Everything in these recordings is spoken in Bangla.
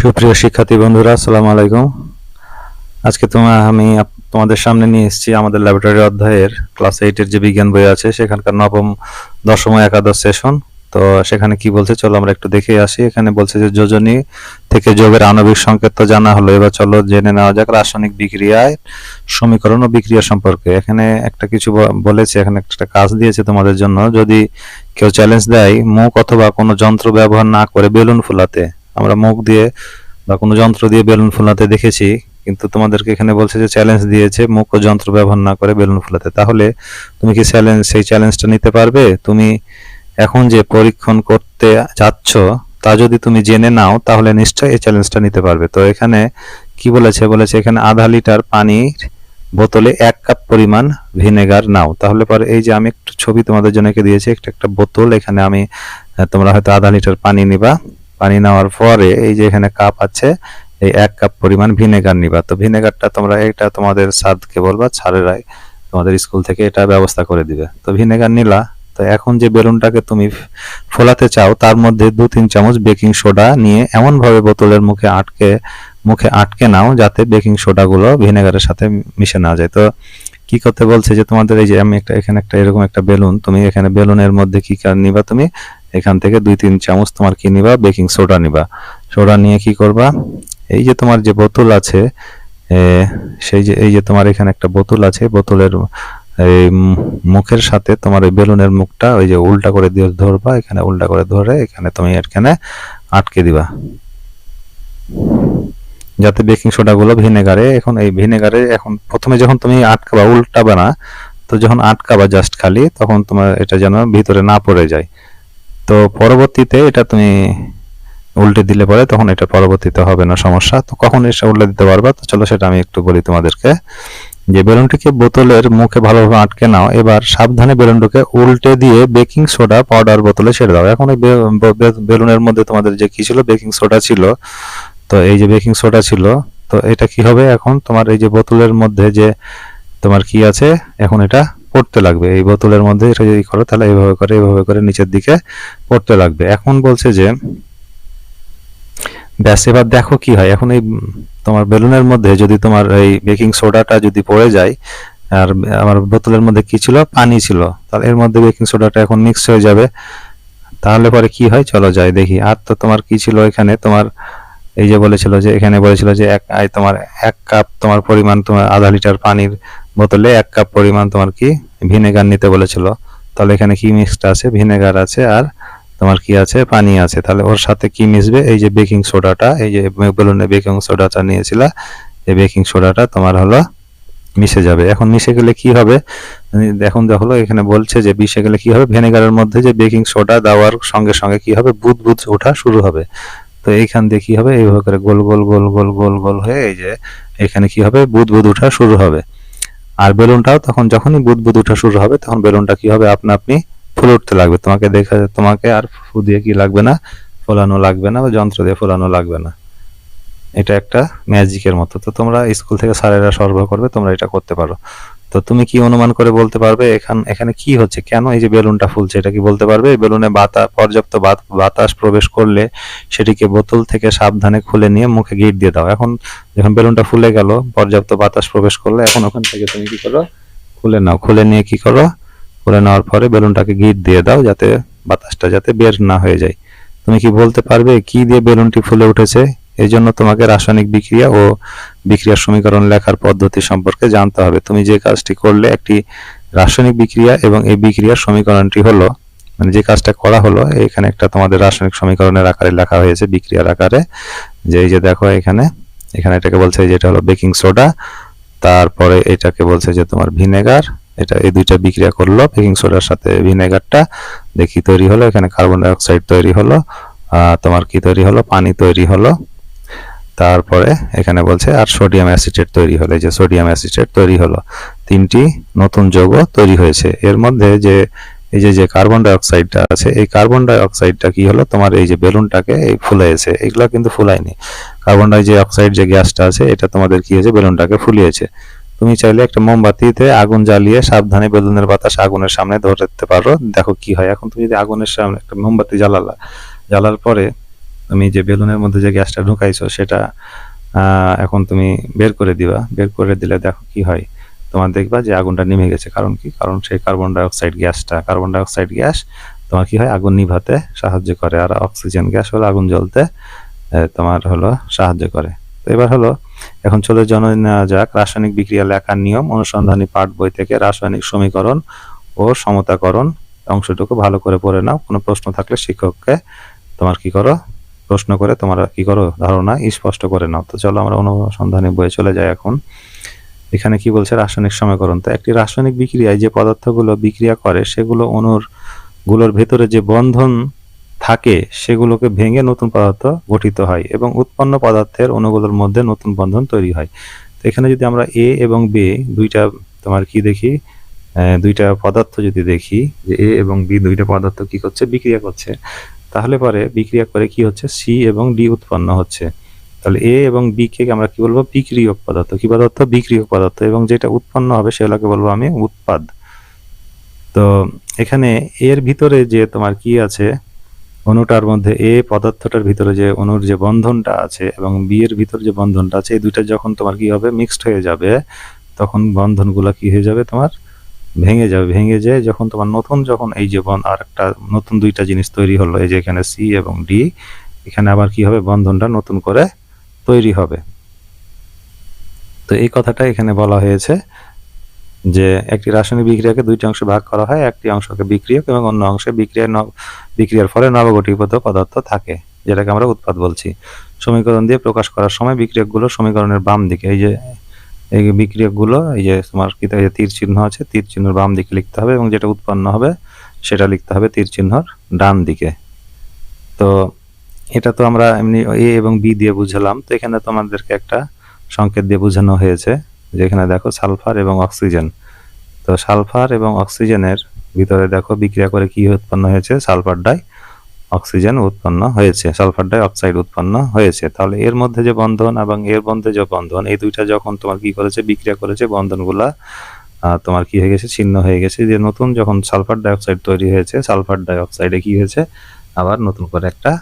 সুপ্রিয় শিক্ষার্থী বন্ধুরা, আসসালামু আলাইকুম। আজকে তোমার আমি তোমাদের সামনে নিয়ে এসেছি আমাদের ল্যাবরেটরি অধ্যায়ের ক্লাস এইটের যে বিজ্ঞান বই আছে, সেখানকার নবম, দশম একাদশ সেশন তো সেখানে কি বলছে, চলো আমরা একটু দেখে আসি। এখানে বলছে যে যোজনী থেকে যোগের আণবিক সংকেত তো জানা হলো, এবার চলো জেনে নেওয়া যাক রাসায়নিক বিক্রিয়ায় সমীকরণ ও বিক্রিয়া সম্পর্কে। এখানে একটা কিছু বলেছে, এখানে একটা কাজ দিয়েছে তোমাদের জন্য। যদি কেউ চ্যালেঞ্জ দেয়, মুখ অথবা কোনো যন্ত্র ব্যবহার না করে বেলুন ফুলাতে আমরা মুখ দিয়ে বা কোনো যন্ত্র দিয়ে বেলুন ফুলাতে দেখেছি, কিন্তু তোমাদেরকে এখানে বলছে যে চ্যালেঞ্জ দিয়েছে মুখ ও যন্ত্র ব্যবহার না করে বেলুন ফুলাতে। তাহলে তুমি কি চ্যালেঞ্জ সেই চ্যালেঞ্জটা নিতে পারবে? তুমি এখন যে পরীক্ষণ করতে যাচ্ছ, তা যদি তুমি জেনে নাও, তাহলে নিশ্চয়ই এই চ্যালেঞ্জটা নিতে পারবে। তো এখানে কি বলেছে? বলেছে এখানে আধা লিটার পানির বোতলে এক কাপ পরিমাণ ভিনেগার নাও। তাহলে পরে এই যে আমি একটু ছবি তোমাদের জন্য দিয়েছি, একটা একটা বোতল, এখানে আমি তোমরা হয়তো আধা লিটার পানি নিবা। পানি নেওয়ার পরে এই যে এখানে কাপ আছে, এই এক কাপ পরিমাণ ভিনেগার নিবা। তো ভিনেগারটা তোমরা এটা তোমাদের স্যারকে বলবা স্যারেরাই তোমাদের স্কুল থেকে এটা ব্যবস্থা করে দিবে। তো ভিনেগার নিলা। তো এখন যে বেলুনটাকে তুমি ফোলাতে চাও, তার মধ্যে দু তিন চামচ বেকিং সোডা নিয়ে এমনভাবে বোতলের মুখে আটকে মুখে আটকে নাও যাতে বেকিং সোডাগুলো ভিনেগারের সাথে মিশে না যায়। তো কি করতে বলছে যে তোমাদের এই যে আমি একটা, এখানে একটা এরকম একটা বেলুন, তুমি এখানে বেলুনের মধ্যে কি কার নিবা তুমি? এখান থেকে দুই, তিন চামচ তোমার কি নিবা? বেকিং সোডা নিবা। সোডা নিয়ে কি করবা? এই যে তোমার যে বোতল আছে সেই যে, এই যে তোমার এখানে একটা বোতল আছে, বোতলের, এই মুখের সাথে তোমার ওই বেলুনের মুখটা ওই যে উল্টা করে দিয়ে ধরবা, এখানে উল্টা করে ধরে এখানে তুমি এখানে আটকে দিবা। যাতে বেকিং সোডা গুলো ভিনেগারে এখন এই ভিনেগারে এখন প্রথমে যখন তুমি আটকাবা, উল্টাবে না, তো যখন আটকাবা জাস্ট খালি, তখন তোমার এটা যেন ভিতরে না পড়ে যায়। তো পরবর্তীতে এটা তুমি উল্টে দিলে পরে তখন এটা পরবর্তীতে হবে না, সমস্যা। তো কখন এসে উল্টে দিতে পারবা? তো চলো সেটা আমি একটু বলি তোমাদেরকে। যে বেলুনটিকে বোতলের মুখে ভালোভাবে আটকে নাও, এবার সাবধানে বেলুনটিকে উল্টে দিয়ে বেকিং সোডা পাউডার বোতলে ছেড়ে দাও। এখন বে- বেলুনের মধ্যে তোমাদের যে কি ছিল বেকিং সোডা ছিল তো এই যে বেকিং সোডা ছিল, তো এটা কি হবে এখন? তোমার এই যে বোতলের মধ্যে যে তোমার কি আছে, এখন এটা পড়তে লাগবে। এই বোতলের মধ্যে এটা যদি করো, তাহলে এইভাবে করে এইভাবে করে নিচের দিকে পড়তে লাগবে। এখন বলছে যে, ব্যাস, এবার দেখো কি হয়। এখন এই তোমার বেলুনের মধ্যে যদি তোমার এই বেকিং সোডাটা যদি পড়ে যায়, আর আমার বোতলের মধ্যে কি ছিল? পানি ছিল। তাহলে এর মধ্যে বেকিং সোডাটা এখন মিক্স হয়ে যাবে। তাহলে পরে কি হয়? চলো যাই দেখি। আর তো তোমার কি ছিল এখানে? তোমার এই যে বলেছিল যে, এখানে বলেছিল যে, এক তোমার এক কাপ তোমার পরিমাণ তোমার আধা লিটার পানির বোতলে এক কাপ পরিমাণ তোমার কি ভিনেগার নিতে বলেছিল। তাহলে এখানে কি মিক্সড আছে? ভিনেগার আছে আর তোমার কি আছে? পানি আছে। তাহলে ওর সাথে কি মিশবে? এই যে বেকিং সোডাটা এই যে বেলুনে বেকিং সোডাটা নিয়েছিল, এই বেকিং সোডাটা তোমার হলো মিশে যাবে। এখন মিশে গেলে কি হবে? এখন দেখো এখানে বলছে যে, মিশে গেলে কি হবে? ভিনেগারের মধ্যে যে বেকিং সোডা দেওয়ার সঙ্গে সঙ্গে কি হবে? বুদ বুদ ওঠা শুরু হবে। তো এইখান দিয়ে কি হবে? এইভাবে করে গোল গোল গোল গোল গোল গোল হয়ে এই যে এখানে কি হবে? বুদ বুদ ওঠা শুরু হবে। আর বেলুনটাও তখন যখনই বুদ বুদ ওঠা শুরু হবে, তখন বেলুনটা কি হবে? আপনা আপনি ফুলে উঠতে লাগবে। তোমাকে দেখা, তোমাকে আর ফু দিয়ে কি লাগবে না? ফোলানো লাগবে না বা যন্ত্র দিয়ে ফোলানো লাগবে না। এটা একটা ম্যাজিকের মতো। তো তোমরা স্কুল থেকে স্যারেরা সরবরাহ করবে, তোমরা এটা করতে পারো। তো তুমি কি অনুমান করে বলতে পারবে এখান এখানে কি হচ্ছে? কেন এই যে বেলুনটা ফুলছে, এটা কি বলতে পারবে? বেলুনে বাতাস পর্যাপ্ত বাতাস প্রবেশ করলে সেটিকে বোতল থেকে সাবধানে খুলে নিয়ে মুখে গিট দিয়ে দাও। এখন যখন বেলুনটা ফুলে গেল, পর্যাপ্ত বাতাস প্রবেশ করলে, এখন ওখান থেকে তুমি কি করো? খুলে নাও। খুলে নিয়ে কি করো? খুলে নেওয়ার পরে বেলুনটাকে গিট দিয়ে দাও যাতে বাতাসটা যাতে বের না হয়ে যায়। তুমি কি বলতে পারবে কি দিয়ে বেলুনটি ফুলে উঠেছে? এই জন্য তোমাকে রাসায়নিক বিক্রিয়া ও বিক্রিয়ার সমীকরণ লেখার পদ্ধতি সম্পর্কে জানতে হবে। তুমি যে কাজটি করলে একটি রাসায়নিক বিক্রিয়া এবং এই বিক্রিয়ার সমীকরণটি হলো মানে যে কাজটা করা হলো, এখানে একটা তোমাদের রাসায়নিক সমীকরণের আকারে লেখা হয়েছে, বিক্রিয়ার আকারে। যে এই যে দেখো এখানে এখানে এটাকে বলছে যে এটা হলো বেকিং সোডা, তারপরে এটাকে বলছে যে তোমার ভিনেগার, এটা এই দুইটা বিক্রিয়া করল, বেকিং সোডার সাথে ভিনেগারটা, দেখি তৈরি হলো, এখানে কার্বন ডাই অক্সাইড তৈরি হলো তোমার কি তৈরি হলো? পানি তৈরি হলো। তারপরে এখানে বলছে, আর সোডিয়াম অ্যাসিটেট তৈরি হলো। যে সোডিয়াম অ্যাসিটেট তৈরি হলো। তিনটি নতুন যৌগ তৈরি হয়েছে। এর মধ্যে যে, এই যে যে কার্বন ডাই অক্সাইডটা আছে, এই কার্বন ডাই অক্সাইডটা কি হলো? তোমার এই যে বেলুনটাকে এই ফুলাইছে। এগুলো কিন্তু ফুলায়নি। কার্বন ডাই যে অক্সাইড যে গ্যাসটা আছে, এটা তোমাদের কি হয়েছে? বেলুনটাকে ফুলিয়েছে। তুমি চাইলে একটা মোমবাতিতে আগুন জ্বালিয়ে সাবধানে বেলুনের বাতাস আগুনের সামনে ধরতে পারো। দেখো কি হয়। এখন তুমি যদি আগুনের সামনে একটা মোমবাতি জ্বালালা, জ্বালার পরে তুমি যে বেলুনের মধ্যে যে গ্যাসটা ঢুকাইছো, সেটা এখন তুমি বের করে দিবা। বের করে দিলে দেখো কি হয়। তোমার দেখবা যে আগুনটা নিভে গেছে। কারণ কি? কারণ সেই কার্বন ডাইঅক্সাইড গ্যাসটা, কার্বন ডাইঅক্সাইড গ্যাস, তোমার কি হয়? আগুন নিভাতে সাহায্য করে। আর অক্সিজেন গ্যাস হলো আগুন জ্বলতে তোমার হলো সাহায্য করে। তো এবার হলো, এখন চলে জেনে যাক, রাসায়নিক বিক্রিয়া লেখার নিয়ম অনুসন্ধানী পাঠ বই থেকে রাসায়নিক সমীকরণ ও সমতাকরণ অংশটুকু ভালো করে পড়ে নাও। কোনো প্রশ্ন থাকলে শিক্ষককে তোমার কি করো? প্রশ্ন করে, তোমার কি করো? ধারণা স্পষ্ট করে নাও। তো চলো আমরা অনুসন্ধানী বয়ে চলে যাই এখন। এখানে কি বলছে? রাসায়নিক সমীকরণ। তো একটি রাসায়নিক বিক্রিয়ায় যে পদার্থগুলো বিক্রিয়া করে, সেগুলো অণুরগুলোর ভেতরে যে বন্ধন থাকে, সেগুলোকে ভেঙে নতুন পদার্থ গঠিত হয় এবং উৎপন্ন পদার্থের অণুগুলোর মধ্যে নতুন বন্ধন তৈরি হয়। তো এখানে যদি আমরা এ এবং বি দুইটা তোমার কি দেখি? দুইটা পদার্থ যদি দেখি, যে এ এবং বি দুইটা পদার্থ কি করছে? বিক্রিয়া করছে। তাহলে পরে বিক্রিয়া করে কি হচ্ছে? সি এবং ডি উৎপন্ন হচ্ছে। তাহলে এ এবং বি কে আমরা কি বলব? বিক্রিয়ক পদার্থ। কি পদার্থ? বিক্রিয়ক পদার্থ। এবং যেটা উৎপন্ন হবে সেগুলোকে বলব আমি উৎপাদ। তো এখানে এর ভিতরে যে তোমার কি আছে? অণুটার মধ্যে এ পদার্থটার ভিতরে যে অণুর যে বন্ধনটা আছে এবং বি এর ভিতরে যে বন্ধনটা আছে, এই দুইটা যখন তোমার কি হবে? মিক্সড হয়ে যাবে, তখন বন্ধনগুলো কি হয়ে যাবে তোমার? ভেঙে যাবে, ভেঙে যায় যখন তোমার নতুন যখন এই যে বন আর একটা নতুন দুইটা জিনিস তৈরি হলো, এই যে এখানে সি এবং ডি এখানে আবার কি হবে? বন্ধনটা নতুন করে তৈরি হবে। তো এই কথাটা এখানে বলা হয়েছে যে একটি রাসায়নিক বিক্রিয়াকে দুইটি অংশে ভাগ করা হয়, একটি অংশকে বিক্রিয়ক এবং অন্য অংশে বিক্রিয়ার ন- বিক্রিয়ার ফলে নবগঠিত পদার্থ থাকে, যেটাকে আমরা উৎপাদ বলছি। সমীকরণ দিয়ে প্রকাশ করার সময় বিক্রিয়কগুলো সমীকরণের বাম দিকে, এই যে এই বিক্রিয়কগুলো, এই যে তোমার এই যে তীর চিহ্ন আছে, তীর চিহ্নের বাম দিকে লিখতে হবে এবং যেটা উৎপন্ন হবে সেটা লিখতে হবে তীর চিহ্নর ডান দিকে। তো এটা তো আমরা এমনি এ এবং বি দিয়ে বুঝালাম। তো এখানে তোমাদেরকে একটা সংকেত দিয়ে বোঝানো হয়েছে যেখানে দেখো সালফার এবং অক্সিজেন। তো সালফার এবং অক্সিজেনের ভিতরে দেখো বিক্রিয়া করে কি উৎপন্ন হয়েছে? সালফার ডাই অক্সিজেন উৎপন্ন হয়েছে, সালফার ডাই অক্সাইড উৎপন্ন হয়েছে। তাহলে এর মধ্যে যে বন্ধন এবং এর মধ্যে যে বন্ধন, এই দুইটা যখন তোমার কি করেছে, বিক্রিয়া করেছে, বন্ধনগুলা তোমার কি হয়ে গেছে, ছিন্ন হয়ে গেছে। যে নতুন যখন সালফার ডাইঅক্সাইড তৈরি হয়েছে, সালফার ডাইঅক্সাইডে কি হয়েছে, আবার নতুন করে একটা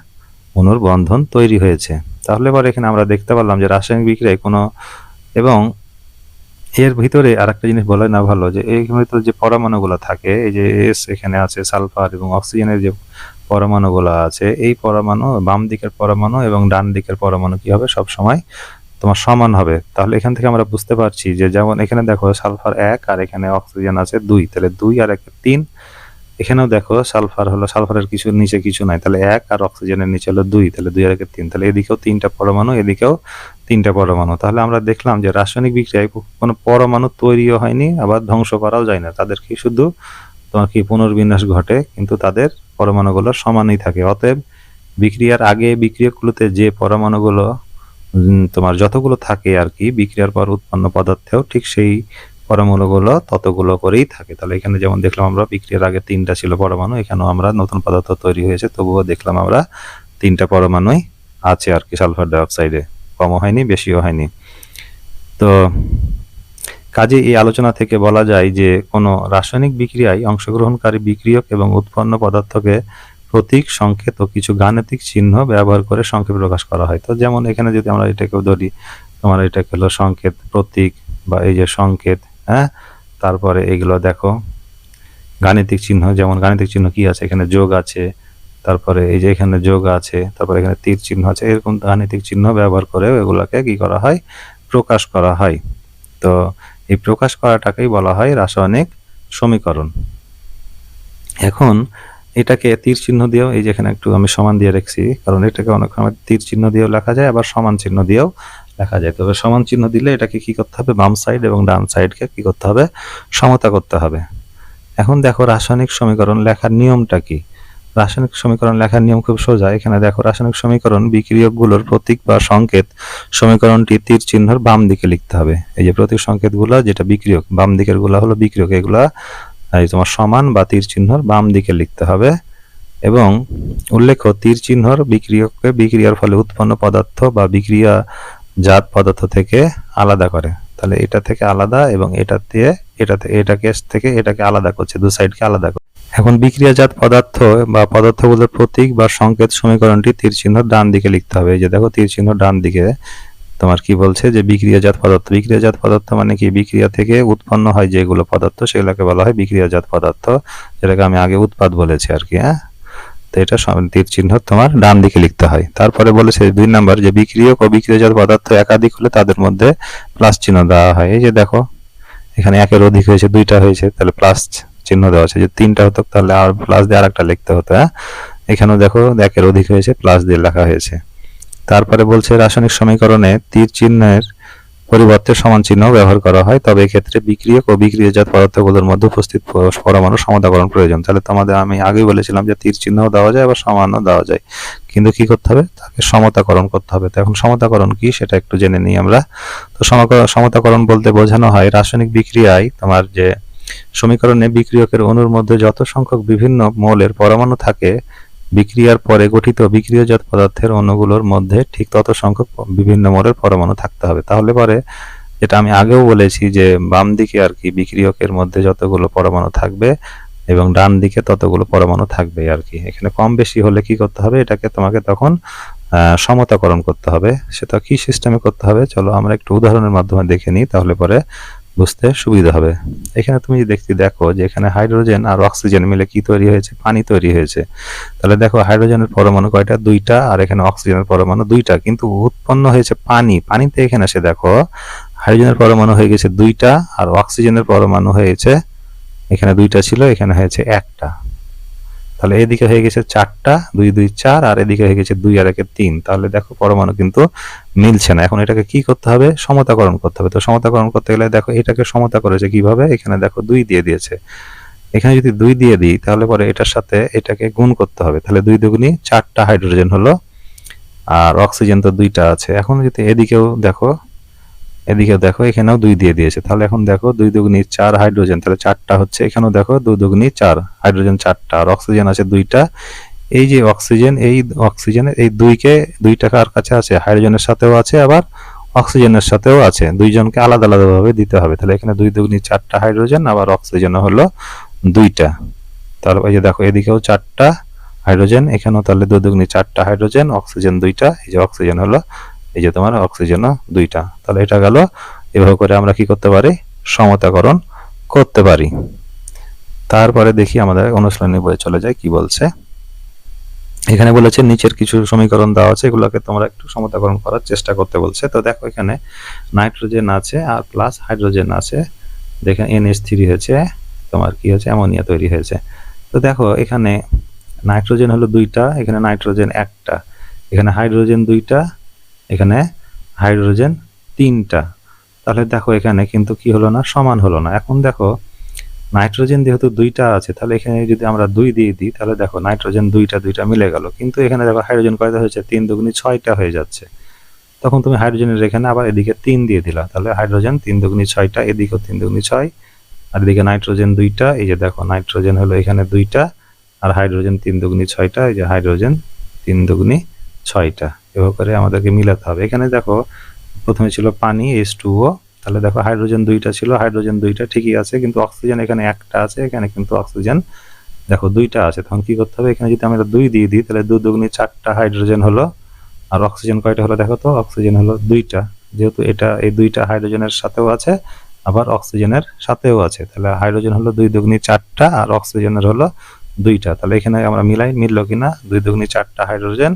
অণুর বন্ধন তৈরি হয়েছে। তাহলে পরে এখানে আমরা দেখতে পারলাম যে রাসায়নিক বিক্রিয়ায় কোনো এবং এর ভিতরে আরেকটা জিনিস বলা না ভালো, যে এই ভিতরে যে পরমাণুগুলো থাকে, এই যে এস এখানে আছে, সালফার এবং অক্সিজেনের যে পরমাণুগুলো আছে। এই পরমাণু বাম দিকের পরমাণু এবং ডান দিকের পরমাণু কি হবে? সব সময় তোমার সমান হবে। তাহলে এখান থেকে আমরা বুঝতে পারছি যে যেমন এখানে দেখো সালফার এক আর এখানে অক্সিজেন আছে দুই। তাহলে দুই আর এক তিন। এখানেও দেখো সালফার হলো, সালফারের কিছু নিচে কিছু নাই। তাহলে এক আর অক্সিজেনের নিচে হলো দুই। তাহলে দুই আর একে তিন। তাহলে এদিকেও তিনটা পরমাণু, এদিকেও তিনটা পরমাণু। তাহলে আমরা দেখলাম যে রাসায়নিক বিক্রিয়ায় কোনো পরমাণু তৈরিও হয়নি, আবার ধ্বংস করাও যায় না। তাদেরকে শুধু তোমার কি পুনর্বিন্যাস ঘটে? কিন্তু তাদের পরমাণুগুলো সমানই থাকে। অতএব বিক্রিয়ার আগে বিক্রিয়কগুলোতে যে পরমাণুগুলো তোমার যতগুলো থাকে আর কি, বিক্রিয়ার পর উৎপন্ন পদার্থেও ঠিক সেই পরমাণুগুলো ততগুলো করেই থাকে। তাহলে এখানে যেমন দেখলাম আমরা, বিক্রিয়ার আগে তিনটা ছিল পরমাণু, এখানেও আমরা নতুন পদার্থ তৈরি হয়েছে, তবুও দেখলাম আমরা তিনটা পরমাণুই আছে আর কি, সালফার ডাইঅক্সাইডে। কমও হয়নি, বেশিও হয়নি। তো কাজে এই আলোচনা থেকে বলা যায় যে, কোনো রাসায়নিক বিক্রিয়ায় অংশগ্রহণকারী বিক্রিয়ক এবং উৎপন্ন পদার্থকে প্রতীক, সংকেত ও কিছু গাণিতিক চিহ্ন ব্যবহার করে সংক্ষেপে প্রকাশ করা হয়। তো যেমন এখানে যদি আমরা এটাকে ধরি, তোমার এটা হলো সংকেত, প্রতীক বা এই যে সংকেত হ্যাঁ? তারপরে এগুলো দেখো, গাণিতিক চিহ্ন, যেমন গাণিতিক চিহ্ন কি আছে? এখানে যোগ আছে, তারপরে এই যে এখানে যোগ আছে, তারপরে এখানে তীর চিহ্ন আছে, এরকম গাণিতিক চিহ্ন ব্যবহার করে এগুলোকে কি করা হয়? প্রকাশ করা হয়। তো এই প্রকাশ করাটাকেই বলা হয় রাসায়নিক সমীকরণ। এখন এটাকে তীর চিহ্ন দিয়েও, এই যেখানে একটু আমি সমান দিয়ে রাখছি, কারণ এটাকে অনেক সময় তীর চিহ্ন দিয়েও লেখা যায়, আবার সমান চিহ্ন দিয়েও লেখা যায়। তবে সমান চিহ্ন দিলে এটাকে কি করতে হবে? বাম সাইড এবং ডান সাইডকে কি করতে হবে? সমতা করতে হবে। এখন দেখো রাসায়নিক সমীকরণ লেখার নিয়মটা কি? রাসায়নিক সমীকরণ লেখার নিয়ম খুব সোজা। এখানে দেখো, রাসায়নিক সমীকরণ বিক্রিয়কগুলোর প্রতীক বা সংকেত সমীকরণটি তীর চিহ্নর বাম দিকে লিখতে হবে। এই যে প্রতীক সংকেতগুলো, যেটা বিক্রিয়ক, বাম দিকেরগুলা হলো বিক্রিয়ক। এগুলা, এই তোমার সমান বা তীর চিহ্নর বাম দিকে লিখতে হবে। এবং উল্লেখ্য, তীর চিহ্নর বিক্রিয়ককে বিক্রিয়ার ফলে উৎপন্ন পদার্থ বা বিক্রিয়া জাত পদার্থ থেকে আলাদা করে। তাহলে এটা থেকে আলাদা এবং এটা দিয়ে এটা থেকে এটাকে থেকে এটাকে আলাদা করছে, দু সাইডকে আলাদা এখন বিক্রিয়াজাত পদার্থ বা পদার্থগুলোর প্রতীক বা সংকেত সমীকরণটি তীর চিহ্ন ডান দিকে লিখতে হবে। এই যে দেখো তীর চিহ্ন ডান দিকে। তোমার কি বলছে যে বিক্রিয়াজাত পদার্থ? বিক্রিয়াজাত পদার্থ মানে কি? বিক্রিয়া থেকে উৎপন্ন হয় যেগুলো পদার্থ, সেগুলোকে বলা হয় বিক্রিয়াজাত পদার্থ। যেটাকে আমি আগে উৎপাদ বলেছি আর কি হ্যাঁ? তো এটা তীর চিহ্ন তোমার ডান দিকে লিখতে হয়। তারপরে বলেছে দুই নাম্বার যে বিক্রিয়ক ও বিক্রিয়াজাত পদার্থ একাধিক হলে তাদের মধ্যে প্লাস চিহ্ন দেওয়া হয়। এই যে দেখো, এখানে একের অধিক হয়েছে, দুইটা হয়েছে, তাহলে প্লাস চিহ্ন দেওয়া আছে যে তিনটা হতো, তাহলে আর প্লাস দিয়ে আরেকটা লিখতে হতো হ্যাঁ? এখানেও দেখো একের অধিক হয়েছে প্লাস দিয়ে লেখা হয়েছে। তারপরে বলছে রাসায়নিক সমীকরণে তীর চিহ্নের পরিবর্তে সমান চিহ্ন ব্যবহার করা হয়, তবে এক্ষেত্রে বিক্রিয়ক ও বিক্রিয়াজাত পদার্থগুলোর মধ্যে উপস্থিত পরমাণু সমাধাকরণ প্রয়োজন। তাহলে তোমাদের আমি আগেই বলেছিলাম যে তীর চিহ্নও দেওয়া যায়, আবার সমানও দেওয়া যায়। কিন্তু কি করতে হবে? তাকে সমতাকরণ করতে হবে। তো এখন সমতাকরণ কি সেটা একটু জেনে নিই আমরা। তো সমতাকরণ বলতে বোঝানো হয় রাসায়নিক বিক্রিয়ায় তোমার যে সমীকরণে বিক্রিয়কের অণুর মধ্যে যত সংখ্যক বিভিন্ন মৌলের পরমাণু থাকে, বিক্রিয়ার পরে গঠিত বিক্রিয়জাত পদার্থের অণুগুলোর মধ্যে ঠিক তত সংখ্যক বিভিন্ন মৌলের পরমাণু থাকতে হবে। তাহলে পরে যেটা আমি আগেও বলেছি যে বাম দিকে আর কি বিক্রিয়কের মধ্যে যতগুলো পরমাণু থাকবে এবং ডান দিকে ততগুলো পরমাণু থাকবে আর কি। এখানে কম বেশি হলে কি করতে হবে? এটাকে তোমাকে তখন সমতাকরণ করতে হবে। সেটা কি সিস্টেমে করতে হবে? চলো আমরা একটু উদাহরণের মাধ্যমে দেখে নিই, তাহলে পরে বুঝতে সুবিধা হবে। এখানে তুমি দেখতে দেখো যে এখানে হাইড্রোজেন আর অক্সিজেন মিলে কি তৈরি হয়েছে? পানি তৈরি হয়েছে। তাহলে দেখো হাইড্রোজেনের পরমাণু কয়টা? দুইটা, আর এখানে অক্সিজেনের পরমাণু দুইটা। কিন্তু উৎপন্ন হয়েছে পানি। পানিতে এখানে এসে দেখো, হাইড্রোজেনের পরমাণু হয়ে গেছে দুইটা, আর অক্সিজেনের পরমাণু হয়েছে, এখানে দুইটা ছিল, এখানে হয়েছে একটা। তাহলে এদিকে হয়ে গেছে চারটা, দুই দুই, চার, আর এদিকে হয়ে গেছে দুই আর একে তিন। তাহলে দেখো পরমাণু কিন্তু মিলছে না। এখন এটাকে কি করতে হবে? সমতাকরণ করতে হবে। তো সমতাকরণ করতে গেলে দেখো এটাকে সমতা করেছে কীভাবে? এখানে দেখো দুই দিয়ে দিয়েছে। এখানে যদি দুই দিয়ে দিই, তাহলে পরে এটার সাথে এটাকে গুণ করতে হবে। তাহলে দুই দুগুনি চারটা হাইড্রোজেন হলো। আর অক্সিজেন তো দুইটা আছে। এখন যদি এদিকেও দেখো এদিকে দেখো, এখানেও দুই দিয়ে দিয়েছে। তাহলে এখন দেখো, দুই দুগুণি চার হাইড্রোজেন, তাহলে চারটা হচ্ছে, এখানেও দেখো, দুই দুগুণি চার, হাইড্রোজেন চারটা, আর অক্সিজেন আছে দুইটা। এই যে অক্সিজেন, এই অক্সিজেনের এই দুইকে, দুইটা কার কাছে আছে? হাইড্রোজেনের সাথেও আছে, আবার অক্সিজেনের সাথেও আছে। দুইজনকে আলাদা আলাদাভাবে দিতে হবে। তাহলে এখানে দুই দুগুণি চারটা হাইড্রোজেন, আবার অক্সিজেন হলো দুইটা। তারপর এই যে দেখো, এদিকেও চারটা হাইড্রোজেন, এখানেও তাহলে দুই চারটা হাইড্রোজেন, অক্সিজেন দুইটা, এই যে অক্সিজেন হলো এই যে তোমার অক্সিজেনও দুইটা। তাহলে এটা গেল। এভাবে করে আমরা কি করতে পারি? সমতাকরণ করতে পারি। তারপরে দেখি আমাদের অনুশীলনী বইয়ে চলে যায়, কি বলছে? এখানে বলেছে, নিচের কিছু সমীকরণ দেওয়া আছে, এগুলোকে তোমরা একটু সমতাকরণ করার চেষ্টা করতে বলছে। তো দেখো এখানে নাইট্রোজেন আছে আর প্লাস হাইড্রোজেন আছে। দেখেন এনএস থ্রি হয়েছে। তোমার কি হয়েছে? অ্যামোনিয়া তৈরি হয়েছে। তো দেখো, এখানে নাইট্রোজেন হলো দুইটা, এখানে নাইট্রোজেন একটা, এখানে হাইড্রোজেন দুইটা এখানে হাইড্রোজেন তিনটা। তাহলে দেখো এখানে কিন্তু কি হলো না? সমান হলো না। এখন দেখো, নাইট্রোজেন যেহেতু দুইটা আছে, তাহলে এখানে যদি আমরা দুই দিয়ে দিই, তাহলে দেখো নাইট্রোজেন দুইটা দুইটা মিলে গেল। কিন্তু এখানে দেখো হাইড্রোজেন কয়টা হয়েছে? তিন দুগুণি ছয়টা হয়ে যাচ্ছে। তখন তুমি হাইড্রোজেনের এখানে আবার এদিকে তিন দিয়ে দিলা। তাহলে হাইড্রোজেন তিন দুগুণি ছয়টা, এদিকেও তিন দুগুণি ছয়, আর এদিকে নাইট্রোজেন দুইটা, এই যে দেখো নাইট্রোজেন হলো এখানে দুইটা, আর হাইড্রোজেন তিন দুগুণি ছয়টা, এই যে হাইড্রোজেন তিন দুগুণি ছয়টা। এভাবে করে আমাদেরকে মিলাতে হবে। এখানে দেখো, প্রথমে ছিল পানি এস টু ও তাহলে দেখো হাইড্রোজেন দুইটা ছিল হাইড্রোজেন দুইটা ঠিকই আছে, কিন্তু অক্সিজেন এখানে একটা আছে, এখানে কিন্তু অক্সিজেন দেখো দুইটা আছে। তখন কি করতে হবে? এখানে যদি আমরা দুই দিয়ে দিই, তাহলে দু দুগুণি চারটা হাইড্রোজেন হলো, আর অক্সিজেন কয়টা হলো দেখো তো? অক্সিজেন হলো দুইটা, যেহেতু এটা, এই দুইটা হাইড্রোজেনের সাথেও আছে, আবার অক্সিজেনের সাথেও আছে। তাহলে হাইড্রোজেন হলো দুই দুগুণি চারটা, আর অক্সিজেনের হলো দুইটা। তাহলে এখানে আমরা মিলাই, মিললো কিনা? দুই দুগুণি চারটা হাইড্রোজেন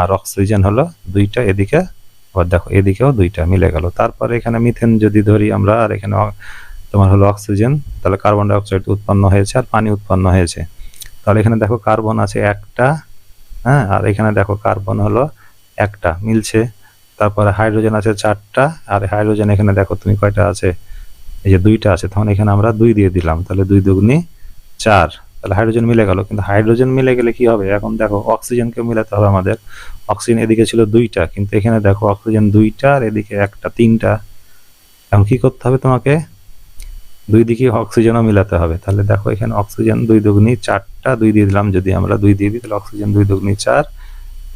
আর অক্সিজেন হলো দুইটা, এদিকে আবার দেখো, এদিকেও দুইটা মিলে গেল। তারপরে এখানে মিথেন যদি ধরি আমরা, আর এখানে তোমার হলো অক্সিজেন, তাহলে কার্বন ডাইঅক্সাইড উৎপন্ন হয়েছে আর পানি উৎপন্ন হয়েছে। তাহলে এখানে দেখো কার্বন আছে একটা হ্যাঁ আর এখানে দেখো কার্বন হলো একটা, মিলছে। তারপরে হাইড্রোজেন আছে চারটা, আর হাইড্রোজেন এখানে দেখো তুমি কয়টা আছে? এই যে দুইটা আছে, তখন এখানে আমরা দুই দিয়ে দিলাম, তাহলে দুই দুগুনি চার। তাহলে হাইড্রোজেন মিলে গেল। কিন্তু হাইড্রোজেন মিলে গেলে কি হবে? এখন দেখো অক্সিজেনকে মিলাতে হবে আমাদের। অক্সিজেন এদিকে ছিল দুইটা, কিন্তু এখানে দেখো অক্সিজেন দুইটা আর এদিকে একটা, তিনটা। এখন কি করতে হবে তোমাকে? দুই দিকে অক্সিজেনও মিলাতে হবে। তাহলে দেখো এখানে অক্সিজেন দুই দুগুনি চারটা, দুই দিয়ে দিলাম যদি আমরা দুই দিয়ে দিই, তাহলে অক্সিজেন দুই দুগুনি চার।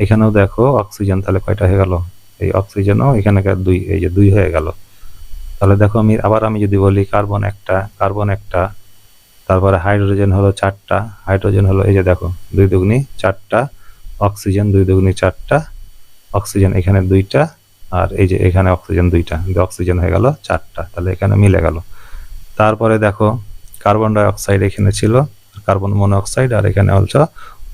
এখানেও দেখো অক্সিজেন তাহলে কয়টা হয়ে গেল? এই অক্সিজেনও এখানকার দুই, এই যে দুই হয়ে গেল। তাহলে দেখো আমি, আবার আমি যদি বলি কার্বন একটা কার্বন একটা। তারপরে হাইড্রোজেন হলো চারটা, হাইড্রোজেন হলো এই যে দেখো, দুই দুগুনি চারটা, অক্সিজেন দুই দুগুনি চারটা, অক্সিজেন এখানে দুইটা, আর এই যে এখানে অক্সিজেন দুইটা অক্সিজেন হয়ে গেল চারটা, তাহলে এখানে মিলে গেল। তারপরে দেখো, কার্বন ডাইঅক্সাইড এখানে ছিল, কার্বন মনোঅক্সাইড, আর এখানে হচ্ছে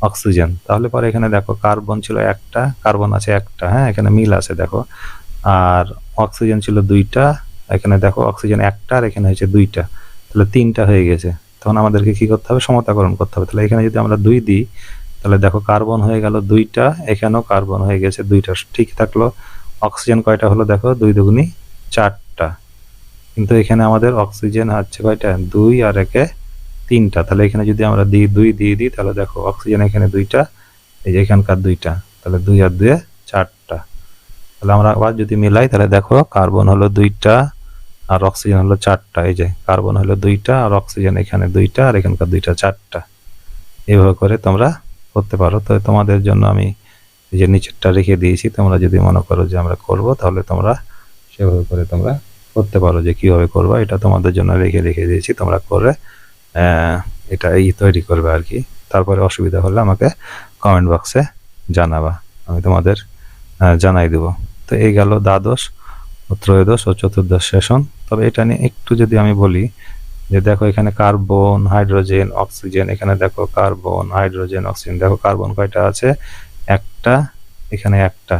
অক্সিজেন। তাহলে পরে এখানে দেখো, কার্বন ছিল একটা, কার্বন আছে একটা হ্যাঁ এখানে মিল আছে, দেখো। আর অক্সিজেন ছিল দুইটা, এখানে দেখো, অক্সিজেন একটা, আর এখানে হয়েছে দুইটা, তাহলে তিনটা হয়ে গেছে। তখন আমাদেরকে কি করতে হবে? সমতাকরণ করতে হবে। তাহলে এখানে যদি আমরা দুই দিই, তাহলে দেখো কার্বন হয়ে গেল দুইটা, এখানেও কার্বন হয়ে গেছে দুইটা। ঠিক থাকল, অক্সিজেন কয়টা হলো দেখো? দুই দুগুনি চারটা। কিন্তু এখানে আমাদের অক্সিজেন আছে কয়টা? দুই আর একে তিনটা। তাহলে এখানে যদি আমরা দিই, দুই দিয়ে দিই, তাহলে দেখো অক্সিজেন এখানে দুইটা, এই যে এখানকার দুইটা। তাহলে দুই আর দুয়ে চারটা। তাহলে আমরা আবার যদি মিলাই, তাহলে দেখো কার্বন হলো দুইটা আর অক্সিজেন হলো চারটা, এই যে কার্বন হলো দুইটা, আর অক্সিজেন এখানে দুইটা, আর এখানকার দুইটা চারটা। এভাবে করে তোমরা করতে পারো। তো তোমাদের জন্য আমি যে নিচেরটা রেখে দিয়েছি, তোমরা যদি মনে করো যে আমরা করব, তাহলে তোমরা সেভাবে করে তোমরা করতে পারো যে কীভাবে করবা। এটা তোমাদের জন্য রেখে রেখে দিয়েছি, তোমরা করে এটা এই তৈরি করবে আর কি। তারপরে অসুবিধা হলে আমাকে কমেন্ট বক্সে জানাবা। আমি তোমাদের জানাই দেব। তো এই গেল দ্বাদশ, ত্রয়োদশ ও চতুর্দশ সেশন তবে এটা নিয়ে একটু যদি আমি বলি যে দেখো এখানে কার্বন, হাইড্রোজেন, অক্সিজেন, এখানে দেখো কার্বন, হাইড্রোজেন, অক্সিজেন, দেখো কার্বন কয়টা আছে? একটা, এখানে একটা।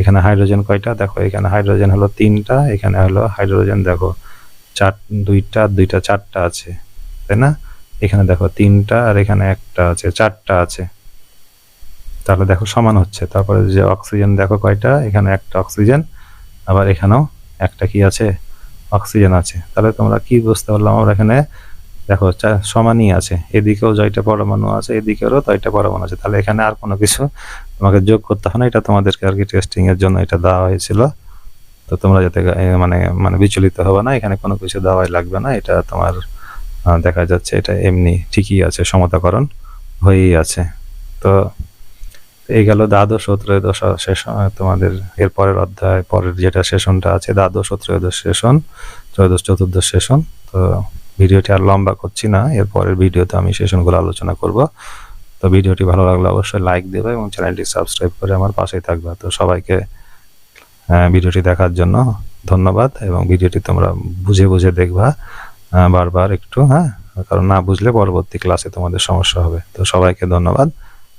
এখানে হাইড্রোজেন কয়টা? দেখো এখানে হাইড্রোজেন হলো তিনটা, এখানে হলো হাইড্রোজেন দেখো চার, দুইটা দুইটা চারটা আছে, তাই না? এখানে দেখো তিনটা আর এখানে একটা আছে, চারটা আছে। তাহলে দেখো সমান হচ্ছে। তারপরে যে অক্সিজেন দেখো কয়টা? এখানে একটা অক্সিজেন, আবার এখানেও একটা কি আছে? অক্সিজেন আছে। তাহলে তোমরা কি বুঝতে পারলাম? আমরা এখানে দেখো সমানই আছে। এদিকেও জয়টা পরমাণু আছে, এদিকেরও তয়টা পরমাণু আছে। তাহলে এখানে আর কোনো কিছু তোমাকে যোগ করতে হয় না। এটা তোমাদেরকে আর কি টেস্টিং এর জন্য এটা দেওয়া হয়েছিল। তো তোমরা যাতে মানে মানে বিচলিত হবে না। এখানে কোনো কিছু দেওয়াই লাগবে না। এটা তোমার দেখা যাচ্ছে এটা এমনি ঠিকই আছে, সমতাকরণ হয়েই আছে। তো এই গেল দ্বাদশ ত্রয়োদশ শেষ তোমাদের এর পরের অধ্যায়, পরের যেটা সেশনটা আছে, দ্বাদশ ত্রয়োদশ সেশন, ত্রয়োদশ চতুর্দশ সেশন। তো ভিডিওটি আর লম্বা করছি না, এর পরের ভিডিওতে আমি সেশনগুলো আলোচনা করব। তো ভিডিওটি ভালো লাগলে অবশ্যই লাইক দেবে এবং চ্যানেলটি সাবস্ক্রাইব করে আমার পাশেই থাকবে। তো সবাইকে ভিডিওটি দেখার জন্য ধন্যবাদ এবং ভিডিওটি তোমরা বুঝে বুঝে দেখবা বারবার একটু হ্যাঁ? কারণ না বুঝলে পরবর্তী ক্লাসে তোমাদের সমস্যা হবে। তো সবাইকে ধন্যবাদ।